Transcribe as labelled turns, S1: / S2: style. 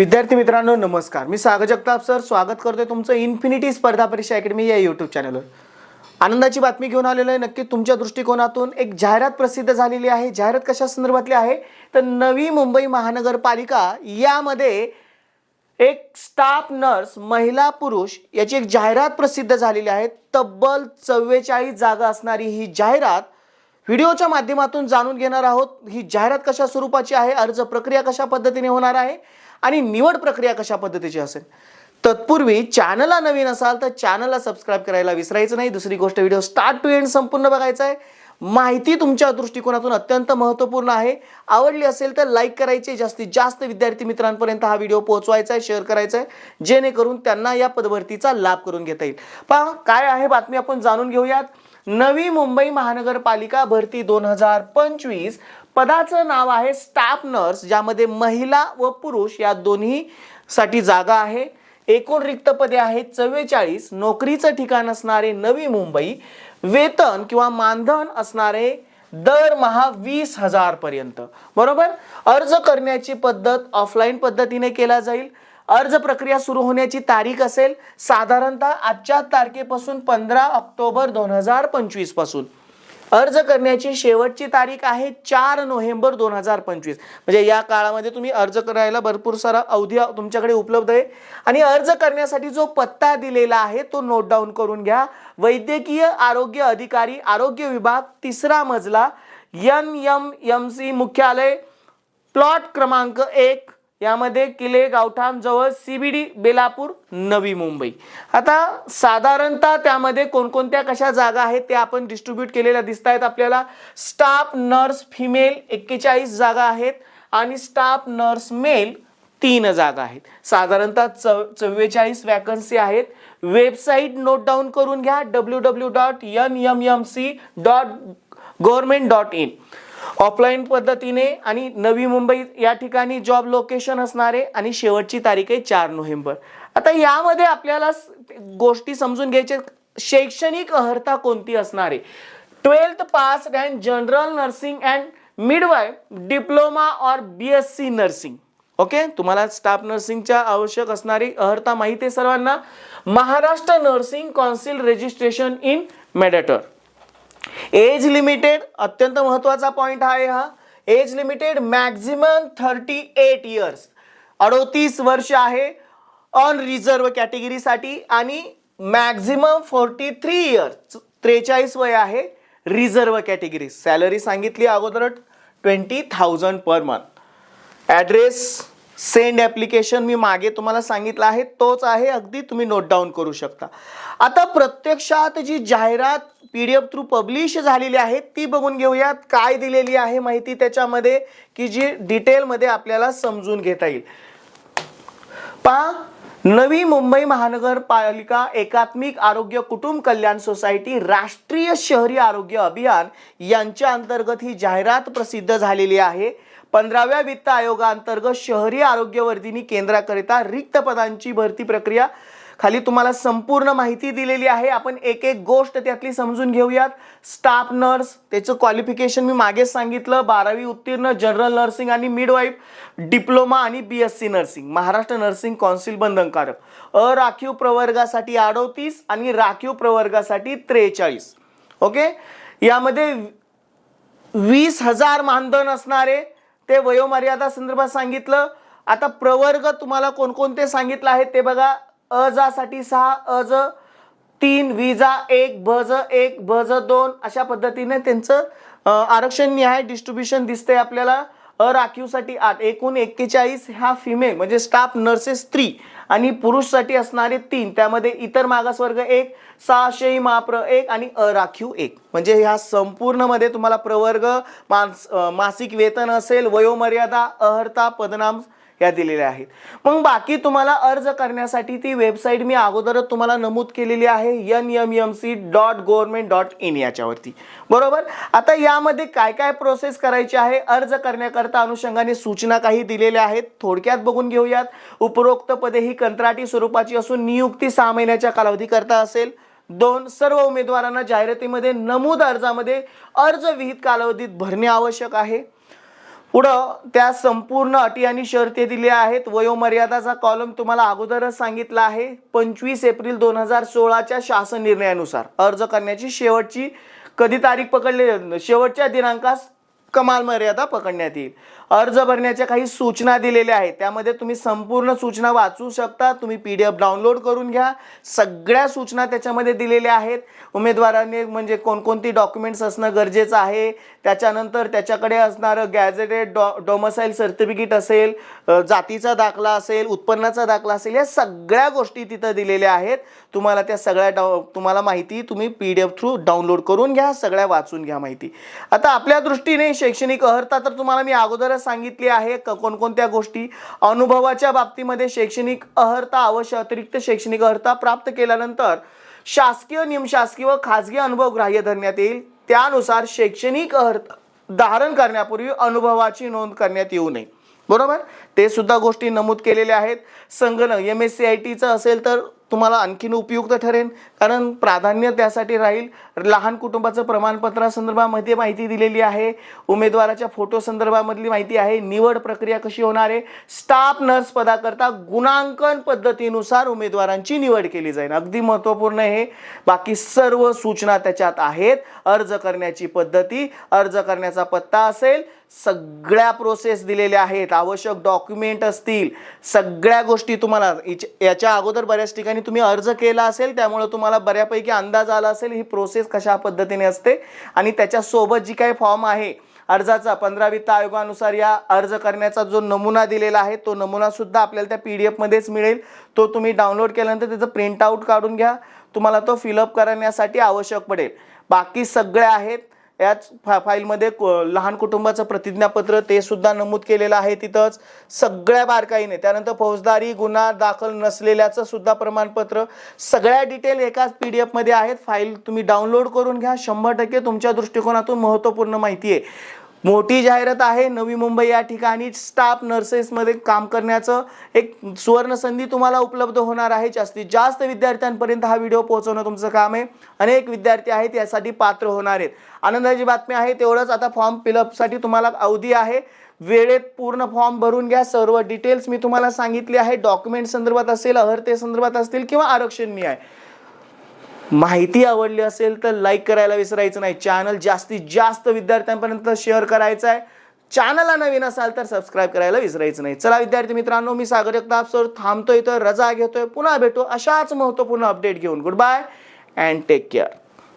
S1: विद्यार्थी मित्रांनो नमस्कार. मी सागर जगताप सर. स्वागत करतोय तुमचं इन्फिनिटी स्पर्धा परीक्षा अकॅडमी या यूट्यूब चॅनलवर आनंदाची बातमी घेऊन आलेलो आहे. नक्की तुमच्या दृष्टिकोनातून एक जाहिरात प्रसिद्ध झालेली आहे. जाहिरात कशा संदर्भातली आहे? तर नवी मुंबई महानगरपालिका यामध्ये एक स्टाफ नर्स महिला पुरुष याची एक जाहिरात प्रसिद्ध झालेली आहे. तब्बल चव्वेचाळीस जागा असणारी ही जाहिरात व्हिडिओच्या माध्यमातून जाणून घेणार आहोत. ही जाहिरात कशा स्वरूपाची आहे? अर्ज प्रक्रिया कशा पद्धतीने होणार आहे? आणि निवड प्रक्रिया कशा पद्धतीची असेल? तत्पूर्वी चॅनलला नवीन असाल तर चॅनलला सबस्क्राईब करायला विसरायचं नाही. दुसरी गोष्ट व्हिडिओ स्टार्ट टू एंड संपूर्ण बघायचा आहे. माहिती तुमच्या दृष्टिकोनातून अत्यंत महत्त्वपूर्ण आहे. आवडली असेल तर लाईक करायचे. जास्तीत जास्त विद्यार्थी मित्रांपर्यंत हा व्हिडिओ पोहोचवायचा आहे शेअर करायचा आहे. जेणेकरून त्यांना या पदभरतीचा लाभ करून घेता येईल. पहा काय आहे बातमी आपण जाणून घेऊयात. नवी मुंबई महानगरपालिका भरती दोन हजार पंचवीस पदाचं नाव आहे स्टाफ नर्स ज्यामध्ये महिला व पुरुष या दोन्ही साठी जागा आहे. एकूण रिक्त पदे आहेत चव्वेचाळीस नोकरीचं ठिकाण असणारे नवी मुंबई वेतन किंवा मानधन असणारे दरमहा वीस हजार पर्यंत. बरोबर? अर्ज करण्याची पद्धत ऑफलाईन पद्धतीने केला जाईल. अर्ज प्रक्रिया सुरू होण्याची तारीख असेल साधारणतः आजच्या तारखेपासून पंधरा ऑक्टोबर दोन हजार पंचवीसपासून. अर्ज करण्याची शेवटची तारीख आहे चार नोव्हेंबर दोन हजार पंचवीस. म्हणजे या काळामध्ये तुम्ही अर्ज करायला भरपूर सारा अवधी तुमच्याकडे उपलब्ध आहे. आणि अर्ज करण्यासाठी जो पत्ता दिलेला आहे तो नोट डाऊन करून घ्या. वैद्यकीय आरोग्य अधिकारी आरोग्य विभाग तिसरा मजला यन एम एम सी मुख्यालय प्लॉट क्रमांक एक यामध्ये किले गावठाम जवळ सीबीडी बेलापूर नवी मुंबई. आता साधारणतः त्यामध्ये कोणकोणत्या कशा जागा आहेत त्या आपण डिस्ट्रीब्यूट केलेल्या दिसत आहेत आपल्याला. स्टाफ नर्स फिमेल एक्केचाळीस जागा आहेत आणि स्टाफ नर्स मेल तीन जागा आहेत. साधारणतः चव चव्वेचाळीस वॅकन्सी आहेत. वेबसाईट नोट डाऊन करून घ्या W W dot N M M C dot government dot in offline पद्धतीने आणि नवी मुंबई या ठिकाणी जॉब लोकेशन असणारे आणि शेवटची तारीख आहे चार नोव्हेंबर. आता यामध्ये आपल्याला गोष्टी समजून घ्यायचे शैक्षणिक अर्हता कोणती असणार? आहे twelfth pass and general nursing and midwife diploma or B S C nursing okay तुम्हाला स्टाफ नर्सिंगच्या आवश्यक असणारी अर्हता माहिती आहे सर्वांना. Maharashtra nursing council registration in mandatory age limited अत्यंत महत्त्वाचा पॉईंट आहे हा. Age limited maximum thirty eight years अडोतीस वर्ष आहे अनरिझर्व कॅटेगरीसाठी आणि मॅक्झिमम फोर्टी थ्री इयर्स त्रेचाळीस वय आहे रिझर्व कॅटेगरी सॅलरी सांगितली अगोदर twenty thousand per month address send application मी मागे तुम्हाला सांगितलं आहे तोच आहे अगदी तुम्ही नोट डाऊन करू शकता. आता प्रत्यक्षात जी जाहिरात P D F through publish झालेली आहे ती बघून घेऊयात काय दिलेली आहे माहिती त्याच्यामध्ये की जी डिटेलमध्ये आपल्याला समजून घेता येईल. पहा नवी मुंबई महानगरपालिका एकात्मिक आरोग्य कुटुंब कल्याण सोसायटी राष्ट्रीय शहरी आरोग्य अभियान यांच्या अंतर्गत ही जाहिरात प्रसिद्ध झालेली आहे. पंधराव्या वित्त आयोगाअंतर्गत शहरी आरोग्यवर्धिनी केंद्राकरिता रिक्त पदांची भरती प्रक्रिया खाली तुम्हाला संपूर्ण माहिती दिलेली आहे. आपण एक एक गोष्ट त्यातली समजून घेऊयात. स्टाफ नर्स त्याचं क्वालिफिकेशन मी मागेच सांगितलं. बारावी उत्तीर्ण जनरल नर्सिंग आणि मिडवाईफ डिप्लोमा आणि B S C nursing Maharashtra nursing council बंधनकारक. अराखीव प्रवर्गासाठी अडोतीस आणि राखीव प्रवर्गासाठी त्रेचाळीस. ओके यामध्ये वीस हजार मानधन असणारे ते वयोमर्यादा संदर्भात सांगितलं. आता प्रवर्ग तुम्हाला कोणकोणते सांगितलं आहे ते बघा. अजासाठी सहा अज तीन विजा एक भज एक भज दोन अशा पद्धतीने त्यांचं आरक्षण निहाय डिस्ट्रीब्युशन दिसतंय आपल्याला. राखीवसाठी आठ एकूण एक्केचाळीस ह्या फिमेल म्हणजे स्टाफ नर्सेस स्त्री आणि पुरुषसाठी असणारे तीन त्यामध्ये इतर मागासवर्ग एक सहाशे महाप्र एक आणि अराखीव एक. म्हणजे ह्या संपूर्णमध्ये तुम्हाला प्रवर्ग मास मासिक वेतन असेल वयोमर्यादा अहर्ता पदनाम या दिलेल्या आहेत. मग बाकी तुम्हाला अर्ज करण्यासाठी ती वेबसाईट मी अगोदरच तुम्हाला नमूद केलेली आहे N M M C dot government dot in याच्यावरती. बरोबर? आता यामध्ये काय काय प्रोसेस करायची आहे अर्ज करण्याकरता अनुषंगाने सूचना काही दिलेल्या आहेत थोडक्यात बघून घेऊयात. उपरोक्त पदे ही कंत्राटी स्वरूपाची असून नियुक्ती सहा महिन्याच्या कालावधीकरता असेल. दोन सर्व उमेदवारांना जाहिरातीमध्ये नमूद अर्जामध्ये अर्ज विहित कालावधीत भरणे आवश्यक आहे. पुढं त्या संपूर्ण अटी आणि शर्ती दिल्या आहेत. वयोमर्यादाचा कॉलम तुम्हाला अगोदरच सांगितला आहे. पंचवीस एप्रिल दोन हजार सोळाच्या शासन निर्णयानुसार. अर्ज करण्याची शेवटची कधी तारीख पकडली? शेवटच्या दिनांकास कमाल मर्यादा पकडण्यात येईल. अर्ज भरण्याच्या काही सूचना दिलेल्या आहेत. त्यामध्ये तुम्ही संपूर्ण सूचना वाचू शकता. तुम्ही पी डी एफ डाउनलोड करून घ्या. सगळ्या सूचना त्याच्यामध्ये दिलेल्या आहेत. उमेदवाराने म्हणजे कोणकोणती डॉक्युमेंट्स असणं गरजेचं आहे. त्याच्यानंतर त्याच्याकडे असणारं गॅझेटेड डॉ डोमसाईल सर्टिफिकेट असेल जातीचा दाखला असेल उत्पन्नाचा दाखला असेल या सगळ्या गोष्टी तिथं दिलेल्या आहेत. तुम्हाला त्या सगळ्या डाउ तुम्हाला माहिती तुम्ही P D F through download करून घ्या. सगळ्या वाचून घ्या माहिती. आता आपल्या दृष्टीने शैक्षणिक अर्हता तर तुम्हाला मी अगोदरच सांगितली आहे कोणकोणत्या गोष्टी. अनुभवाच्या बाबतीमध्ये शैक्षणिक अर्हता अवश्य अतिरिक्त शैक्षणिक अर्हता प्राप्त केल्यानंतर शासकीय निमशासकीय व खाजगी अनुभव ग्राह्य धरण्यात येईल. त्यानुसार शैक्षणिक अर्हता धारण करण्यापूर्वी अनुभवाची नोंद करण्यात येऊ नये. बरोबर? ते सुद्धा गोष्टी नमूद केलेल्या आहेत. संगणक एम एस सी आय टीचं असेल तर तुम्हाला आणखीन उपयुक्त ठरेल कारण प्राधान्य त्यासाठी राहील. लहान कुटुंबाचं प्रमाणपत्रासंदर्भामध्ये माहिती दिलेली आहे. उमेदवाराच्या फोटो संदर्भामधली माहिती आहे. निवड प्रक्रिया कशी होणार आहे? स्टाफ नर्स पदाकरता गुणांकन पद्धतीनुसार उमेदवारांची निवड केली जाईल. अगदी महत्त्वपूर्ण हे बाकी सर्व सूचना त्याच्यात आहेत. अर्ज करण्याची पद्धती अर्ज करण्याचा पत्ता असेल सगळ्या प्रोसेस दिलेल्या आहेत. आवश्यक डॉक्युमेंट असतील. सगळ्या गोष्टी तुम्हाला याच्या अगोदर बऱ्याच ठिकाणी तुम्ही अर्ज केला असेल त्यामुळे तुम्हाला बऱ्यापैकी अंदाज आला असेल ही प्रोसेस कशा पद्धतीने असते आणि त्याच्यासोबत जी काही फॉर्म आहे अर्जाचा पंधरा वित्त आयोगानुसार या अर्ज करण्याचा जो नमुना दिलेला आहे तो नमुना सुद्धा आपल्याला त्या पी डी एफमध्येच मिळेल. तो तुम्ही डाउनलोड केल्यानंतर त्याचं प्रिंटआउट काढून घ्या. तुम्हाला तो फिलअप करण्यासाठी आवश्यक पडेल. बाकी सगळे आहेत. याच फा फाईलमध्ये को- लहान कुटुंबाचं प्रतिज्ञापत्र ते सुद्धा नमूद केलेलं आहे तिथंच. सगळ्या बारकाईने त्यानंतर फौजदारी गुन्हा दाखल नसलेल्याचं सुद्धा प्रमाणपत्र. सगळ्या डिटेल एकाच पी डी एफमध्ये आहेत. फाईल तुम्ही डाउनलोड करून घ्या. शंभर टक्के तुमच्या दृष्टिकोनातून महत्त्वपूर्ण माहिती आहे. मोठी जाहिरात आहे. नवी मुंबई या ठिकाणी स्टाफ नर्सेसमध्ये काम करण्याचं एक सुवर्ण संधी तुम्हाला उपलब्ध होणार आहे. जास्तीत जास्त विद्यार्थ्यांपर्यंत हा व्हिडिओ पोहोचवणं तुमचं काम आहे. अनेक विद्यार्थी आहेत यासाठी पात्र होणार आहेत. आनंदाची बातमी आहे तेवढंच आता फॉर्म फिलअपसाठी तुम्हाला अवधी आहे. वेळेत पूर्ण फॉर्म भरून घ्या. सर्व डिटेल्स मी तुम्हाला सांगितले आहे. डॉक्युमेंट संदर्भात असेल अहर्ते संदर्भात असतील किंवा आरक्षण मी आहे. माहिती आवडली असेल तर लाईक करायला विसरायचं नाही. चॅनल जास्तीत जास्त विद्यार्थ्यांपर्यंत शेअर करायचं आहे. चॅनलला नवीन असाल तर सबस्क्राईब करायला विसरायचं नाही. चला विद्यार्थी मित्रांनो मी सागर जगताप सर थांबतो तर रजा घेतोय. पुन्हा भेटू अशाच महत्त्वपूर्ण अपडेट घेऊन. Good bye and take care